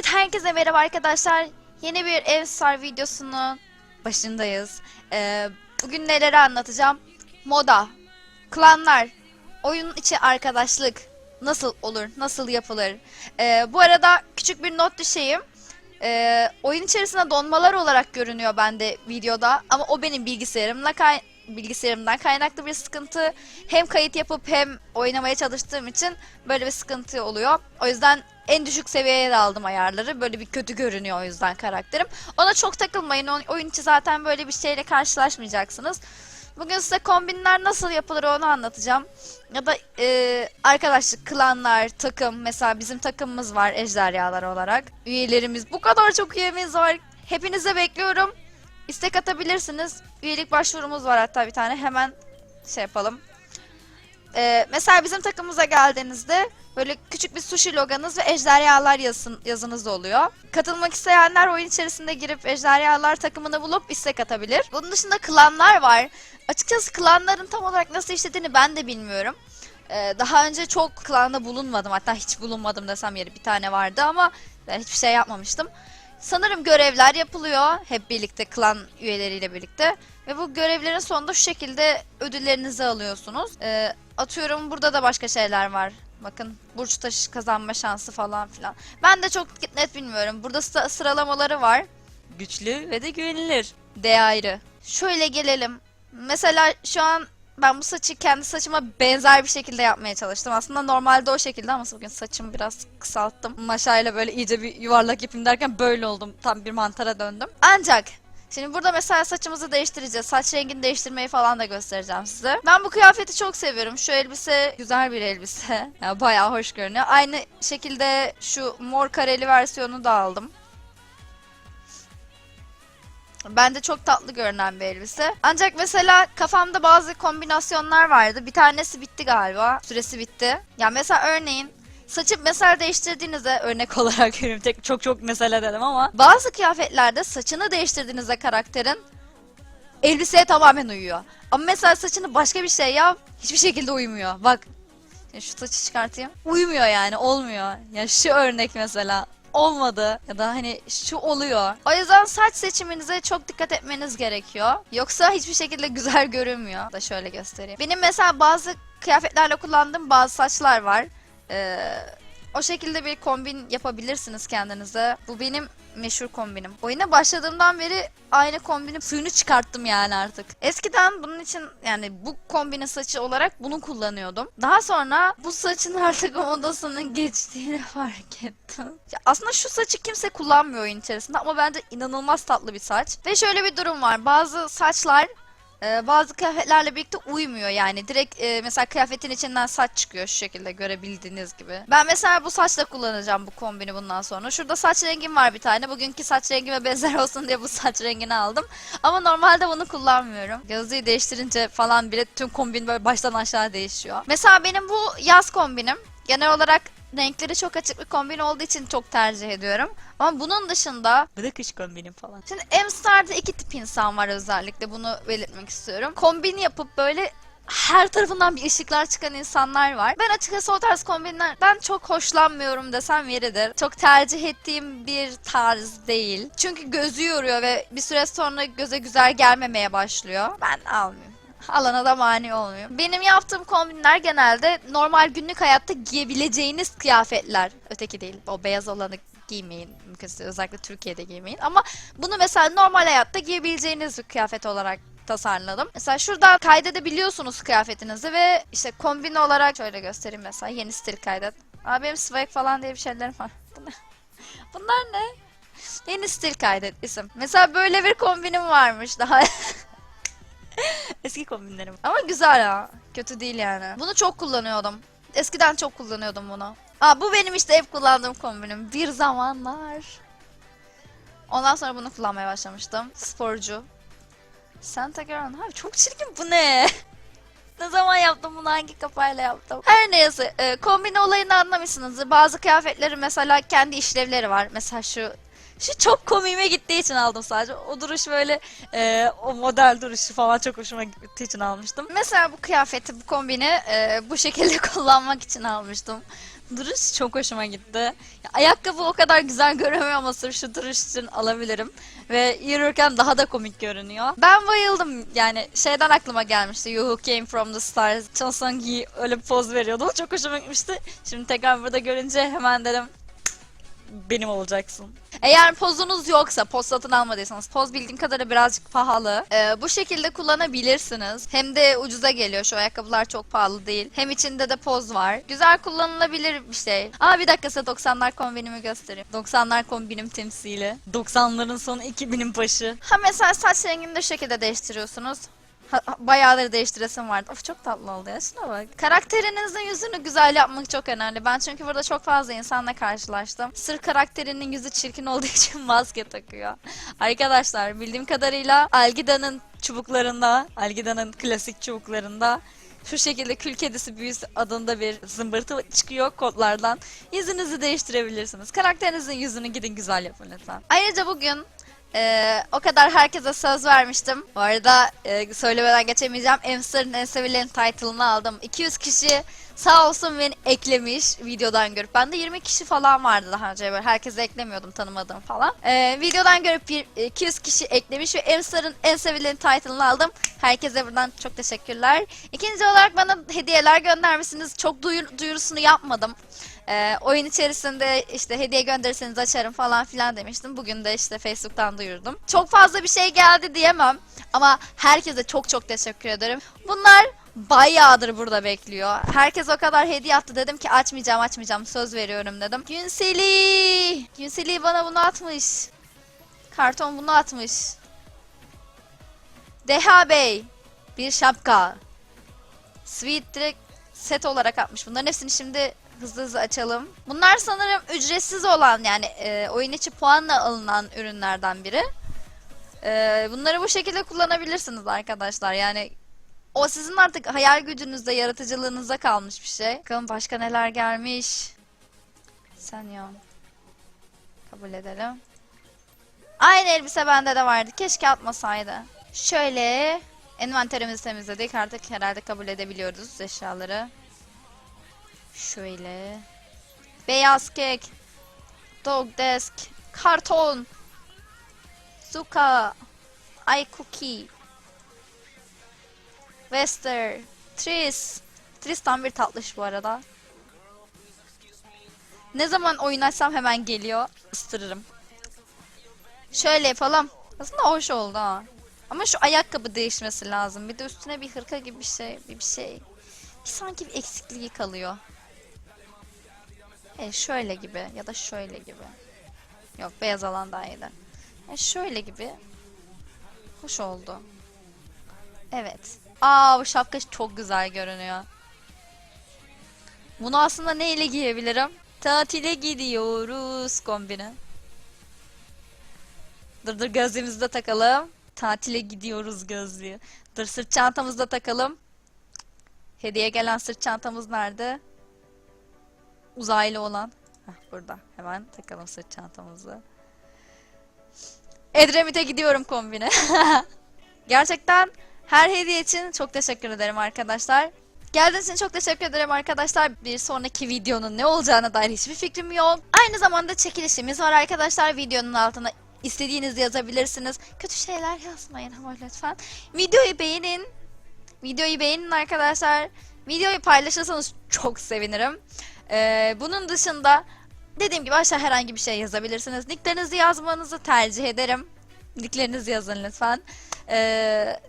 Evet herkese merhaba arkadaşlar. Yeni bir Ev Star videosunun başındayız. Ee, bugün neleri anlatacağım? Moda, klanlar, oyun içi arkadaşlık nasıl olur, nasıl yapılır? Ee, bu arada küçük bir not düşeyim. Ee, oyun içerisinde donmalar olarak görünüyor bende videoda ama o benim bilgisayarımla kay bilgisayarımdan kaynaklı bir sıkıntı. Hem kayıt yapıp hem oynamaya çalıştığım için böyle bir sıkıntı oluyor. O yüzden en düşük seviyeye de aldım ayarları. Böyle bir kötü görünüyor o yüzden karakterim. Ona çok takılmayın. Oyun içi zaten böyle bir şeyle karşılaşmayacaksınız. Bugün size kombinler nasıl yapılır onu anlatacağım. Ya da e, arkadaşlık, klanlar, takım. Mesela bizim takımımız var ejderhalar olarak. Üyelerimiz. Bu kadar çok üyemiz var. Hepinize bekliyorum. İstek atabilirsiniz. Üyelik başvurumuz var hatta bir tane. Hemen şey yapalım. Ee, mesela bizim takımımıza geldiğinizde böyle küçük bir sushi loganız ve ejderhalar yazın, yazınız oluyor. Katılmak isteyenler oyun içerisinde girip ejderhalar takımını bulup istek atabilir. Bunun dışında klanlar var. Açıkçası klanların tam olarak nasıl işlediğini ben de bilmiyorum. Ee, daha önce çok klanda bulunmadım. Hatta hiç bulunmadım desem yeri bir tane vardı ama ben hiçbir şey yapmamıştım. Sanırım görevler yapılıyor hep birlikte klan üyeleriyle birlikte. Ve bu görevlerin sonunda şu şekilde ödüllerinizi alıyorsunuz. Ee, atıyorum burada da başka şeyler var. Bakın burç taşı kazanma şansı falan filan. Ben de çok net bilmiyorum. Burada sı- sıralamaları var. Güçlü ve de güvenilir. D ayrı. Şöyle gelelim. Mesela şu an ben bu saçı kendi saçıma benzer bir şekilde yapmaya çalıştım. Aslında normalde o şekilde ama bugün saçımı biraz kısalttım. Maşayla böyle iyice bir yuvarlak yapayım derken böyle oldum. Tam bir mantara döndüm. Ancak Şimdi burada mesela saçımızı değiştireceğiz. Saç rengini değiştirmeyi falan da göstereceğim size. Ben bu kıyafeti çok seviyorum. Şu elbise güzel bir elbise. Ya bayağı hoş görünüyor. Aynı şekilde şu mor kareli versiyonu da aldım. Bence çok tatlı görünen bir elbise. Ancak mesela kafamda bazı kombinasyonlar vardı. Bir tanesi bitti galiba. Süresi bitti. Ya mesela örneğin saçı mesela değiştirdiğinizde örnek olarak veriyorum. Tek çok çok mesele dedim ama bazı kıyafetlerde saçını değiştirdiğinizde karakterin elbiseye tamamen uyuyor. Ama mesela saçını başka bir şey yap hiçbir şekilde uymuyor. Bak şu saçı çıkartayım. Uymuyor yani olmuyor. Ya şu örnek mesela olmadı ya da hani şu oluyor. O yüzden saç seçiminize çok dikkat etmeniz gerekiyor. Yoksa hiçbir şekilde güzel görünmüyor. Da şöyle göstereyim. Benim mesela bazı kıyafetlerle kullandığım bazı saçlar var. Ee, o şekilde bir kombin yapabilirsiniz kendinize. Bu benim meşhur kombinim. Oyuna başladığımdan beri aynı kombinin suyunu çıkarttım yani artık. Eskiden bunun için yani bu kombinin saçı olarak bunu kullanıyordum. Daha sonra bu saçın artık modasının geçtiğini fark ettim. Ya aslında şu saçı kimse kullanmıyor oyun içerisinde ama bence inanılmaz tatlı bir saç. Ve şöyle bir durum var. Bazı saçlar ee, bazı kıyafetlerle birlikte uymuyor yani. Direkt e, mesela kıyafetin içinden saç çıkıyor şu şekilde görebildiğiniz gibi. Ben mesela bu saçla kullanacağım bu kombini bundan sonra. Şurada saç rengim var bir tane. Bugünkü saç rengime benzer olsun diye bu saç rengini aldım. Ama normalde bunu kullanmıyorum. Gözlüğü değiştirince falan bile tüm kombin böyle baştan aşağı değişiyor. Mesela benim bu yaz kombinim. Genel olarak renkleri çok açık bir kombin olduğu için çok tercih ediyorum. Ama bunun dışında bu da kış kombinim falan. Şimdi M-Star'da iki tip insan var özellikle bunu belirtmek istiyorum. Kombin yapıp böyle her tarafından bir ışıklar çıkan insanlar var. Ben açıkçası o tarz kombinlerden çok hoşlanmıyorum desem yeridir. Çok tercih ettiğim bir tarz değil. Çünkü gözü yoruyor ve bir süre sonra göze güzel gelmemeye başlıyor. Ben almıyorum alana da mani olmuyor. Benim yaptığım kombinler genelde normal günlük hayatta giyebileceğiniz kıyafetler. Öteki değil. O beyaz olanı giymeyin. Mümkünse özellikle Türkiye'de giymeyin. Ama bunu mesela normal hayatta giyebileceğiniz bir kıyafet olarak tasarladım. Mesela şuradan kaydedebiliyorsunuz kıyafetinizi ve işte kombin olarak şöyle göstereyim mesela yeni stil kaydet. Aa benim swag falan diye bir şeylerim var. Bunlar ne? Yeni stil kaydet isim. Mesela böyle bir kombinim varmış daha Eski kombinlerim. Ama güzel ha. Kötü değil yani. Bunu çok kullanıyordum. Eskiden çok kullanıyordum bunu. Aa bu benim işte hep kullandığım kombinim. Bir zamanlar. Ondan sonra bunu kullanmaya başlamıştım. Sporcu. Santa Girl. Abi çok çirkin bu ne? ne zaman yaptım bunu hangi kafayla yaptım? Her neyse e, kombin olayını anlamışsınızdır. Bazı kıyafetlerin mesela kendi işlevleri var. Mesela şu şu çok komiğime gittiği için aldım sadece. O duruş böyle e, o model duruşu falan çok hoşuma gittiği için almıştım. Mesela bu kıyafeti, bu kombini e, bu şekilde kullanmak için almıştım. Duruş çok hoşuma gitti. Ya, ayakkabı o kadar güzel görünmüyor ama sırf şu duruş için alabilirim. Ve yürürken daha da komik görünüyor. Ben bayıldım. Yani şeyden aklıma gelmişti. You Who Came From The Stars. Cha Sung-hee öyle bir poz veriyordu. O çok hoşuma gitmişti. Şimdi tekrar burada görünce hemen dedim benim olacaksın. Eğer pozunuz yoksa, poz satın almadıysanız, poz bildiğim kadarıyla birazcık pahalı. Ee, bu şekilde kullanabilirsiniz. Hem de ucuza geliyor. Şu ayakkabılar çok pahalı değil. Hem içinde de poz var. Güzel kullanılabilir bir şey. Aa bir dakika size 90'lar kombinimi göstereyim. 90'lar kombinim temsili. 90'ların sonu 2000'in başı. Ha mesela saç rengini de şu şekilde değiştiriyorsunuz. Ha, bayağıları değiştiresim vardı. Of çok tatlı oldu ya şuna bak. Karakterinizin yüzünü güzel yapmak çok önemli. Ben çünkü burada çok fazla insanla karşılaştım. Sırf karakterinin yüzü çirkin olduğu için maske takıyor. Arkadaşlar bildiğim kadarıyla Algida'nın çubuklarında, Algida'nın klasik çubuklarında şu şekilde kül kedisi büyüsü adında bir zımbırtı çıkıyor kodlardan. Yüzünüzü değiştirebilirsiniz. Karakterinizin yüzünü gidin güzel yapın lütfen. Ayrıca bugün ee, o kadar herkese söz vermiştim. Bu arada e, söylemeden geçemeyeceğim. Amster'ın en sevilen title'ını aldım. 200 kişi sağ olsun beni eklemiş videodan görüp. Bende 20 kişi falan vardı daha önce böyle. Herkese eklemiyordum tanımadığım falan. Ee, videodan görüp bir, 200 kişi eklemiş ve Amster'ın en sevilen title'ını aldım. Herkese buradan çok teşekkürler. İkinci olarak bana hediyeler göndermişsiniz. Çok duyur, duyurusunu yapmadım. Ee, oyun içerisinde işte hediye gönderirseniz açarım falan filan demiştim. Bugün de işte Facebook'tan duyurdum. Çok fazla bir şey geldi diyemem ama herkese çok çok teşekkür ederim. Bunlar bayağıdır burada bekliyor. Herkes o kadar hediye attı dedim ki açmayacağım açmayacağım söz veriyorum dedim. Günseli! Günseli bana bunu atmış. Karton bunu atmış. Deha Bey bir şapka. Sweet direkt set olarak atmış. Bunların hepsini şimdi hızlı hızlı açalım. Bunlar sanırım ücretsiz olan yani e, oyun içi puanla alınan ürünlerden biri. E, bunları bu şekilde kullanabilirsiniz arkadaşlar. Yani o sizin artık hayal gücünüzde, yaratıcılığınızda kalmış bir şey. Bakalım başka neler gelmiş. Sen. Kabul edelim. Aynı elbise bende de vardı. Keşke atmasaydı. Şöyle envanterimizi temizledik. Artık herhalde kabul edebiliyoruz eşyaları. Şöyle. Beyaz kek. Dog desk. Karton. Zuka. Ay cookie. Wester. Tris. Tris tam bir tatlış bu arada. Ne zaman oyun açsam hemen geliyor. Istırırım. Şöyle yapalım. Aslında hoş oldu ha. Ama şu ayakkabı değişmesi lazım. Bir de üstüne bir hırka gibi bir şey. Bir, bir şey. Bir sanki bir eksikliği kalıyor. E şöyle gibi ya da şöyle gibi. Yok beyaz alan daha iyiydi. E şöyle gibi. Hoş oldu. Evet. Aa bu şapka çok güzel görünüyor. Bunu aslında neyle giyebilirim? Tatile gidiyoruz kombine. Dur dur gözlüğümüzü de takalım. Tatile gidiyoruz gözlüğü. Dur sırt çantamızı da takalım. Hediye gelen sırt çantamız nerede? Uzaylı olan. Heh, burada. Hemen takalım sırt çantamızı. Edremit'e gidiyorum kombine. Gerçekten her hediye için çok teşekkür ederim arkadaşlar. Geldiğiniz için çok teşekkür ederim arkadaşlar. Bir sonraki videonun ne olacağına dair hiçbir fikrim yok. Aynı zamanda çekilişimiz var arkadaşlar. Videonun altına istediğinizi yazabilirsiniz. Kötü şeyler yazmayın ama lütfen. Videoyu beğenin. Videoyu beğenin arkadaşlar. Videoyu paylaşırsanız çok sevinirim. Ee, bunun dışında dediğim gibi aşağı herhangi bir şey yazabilirsiniz. Nicklerinizi yazmanızı tercih ederim. Nicklerinizi yazın lütfen. Ee,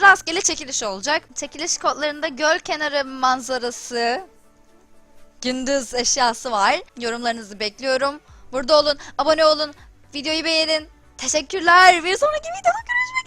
rastgele çekiliş olacak. Çekiliş kodlarında göl kenarı manzarası, gündüz eşyası var. Yorumlarınızı bekliyorum. Burada olun, abone olun, videoyu beğenin. Teşekkürler. Bir sonraki videoda görüşmek